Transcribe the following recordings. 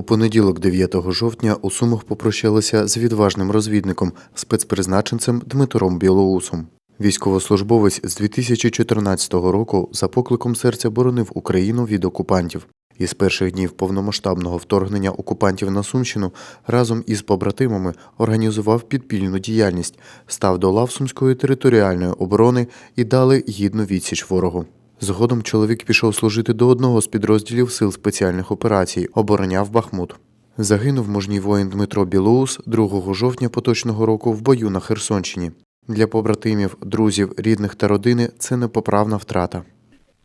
У понеділок, 9 жовтня, у Сумах попрощалися з відважним розвідником, спецпризначенцем Дмитром Білоусом. Військовослужбовець з 2014 року за покликом серця боронив Україну від окупантів. Із перших днів повномасштабного вторгнення окупантів на Сумщину разом із побратимами організував підпільну діяльність, став до лав Сумської територіальної оборони і дали гідну відсіч ворогу. Згодом чоловік пішов служити до одного з підрозділів сил спеціальних операцій, обороняв Бахмут. Загинув мужній воїн Дмитро Білоус 2 жовтня поточного року в бою на Херсонщині. Для побратимів, друзів, рідних та родини це непоправна втрата.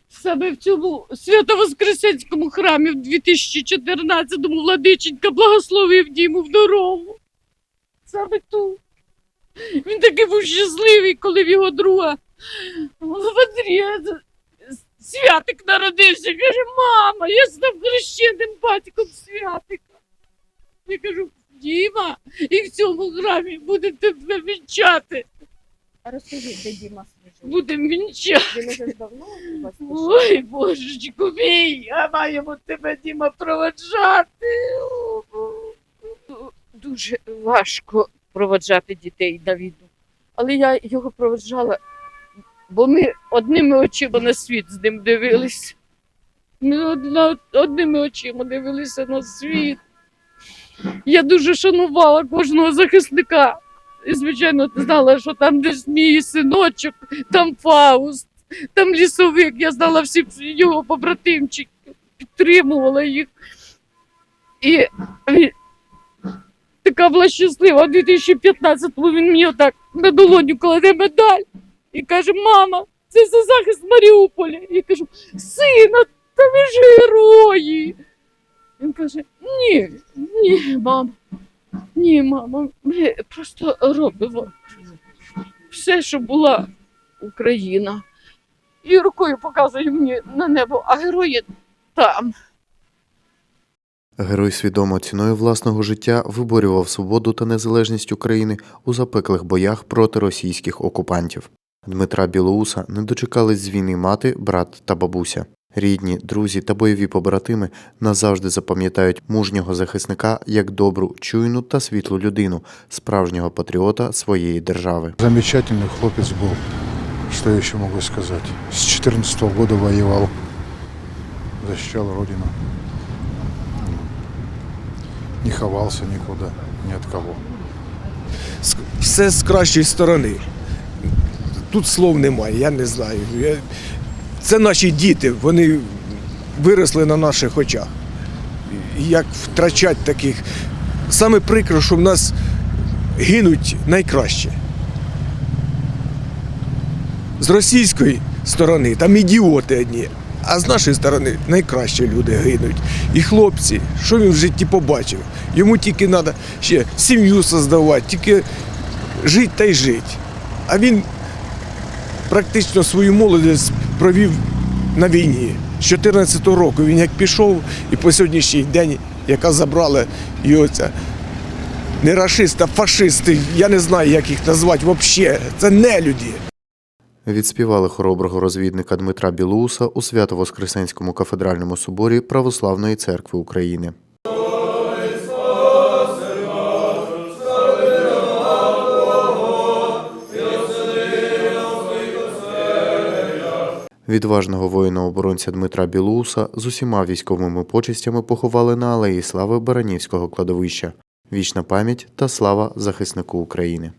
Саме в цьому Свято-Воскресенському храмі в 2014-му владиченька благословив Діму в дорогу. Саме тут. Він такий був щасливий, коли в його друга Андрія святик народився. Каже, мама, я став хрещеним батьком святика. Я кажу, Діма, і в цьому храмі буде тебе вінчати. А розкажи, де Діма служив? Будемо вінчати. Він уже давно у вас пішов? Ой, божечку мій, а маємо тебе, Діма, проводжати. Дуже важко проводжати дітей на війну. Але я його проводжала, бо ми одними очима на світ з ним дивилися. Ми одними очима дивилися на світ. Я дуже шанувала кожного захисника. І, звичайно, знала, що там десь мій синочок, там Фауст, там лісовик, я знала всіх його побратимчиків, підтримувала їх. І така була щаслива. У 2015-му він мені отак на долоню кладе медаль і каже: Мама, це за захист Маріуполя. Я кажу, сина, та ви ж герої. Він каже: Ні, ні, мама, ні, мама, ми просто робимо все, що була Україна. І рукою показує мені на небо, а герої там. Герой свідомо ціною власного життя виборював свободу та незалежність України у запеклих боях проти російських окупантів. Дмитра Білоуса не дочекались з війни мати, брат та бабуся. Рідні, друзі та бойові побратими назавжди запам'ятають мужнього захисника як добру, чуйну та світлу людину, справжнього патріота своєї держави. Замечательный хлопец был, что я еще могу сказать. С 14 года воевал, защищал родину. Не ховался никуда, ни от кого. Все з кращої сторони. Тут слов немає, я не знаю. Це наші діти, вони виросли на наших очах. Як втрачати таких. Саме прикро, що в нас гинуть найкраще. З російської сторони там ідіоти одні, а з нашої сторони найкращі люди гинуть. І хлопці, що він в житті побачив? Йому тільки треба ще сім'ю создавати, тільки жити та й жити. А він практично свою молодість провів на війні. З 14 року він як пішов, і по сьогоднішній день, яка забрала його ця не рашисти, а фашисти, я не знаю, як їх назвати взагалі. Це не люди. Відспівали хороброго розвідника Дмитра Білоуса у Свято-Воскресенському кафедральному соборі Православної церкви України. Відважного воїна-оборонця Дмитра Білоуса з усіма військовими почестями поховали на алеї слави Баранівського кладовища. Вічна пам'ять та слава захиснику України.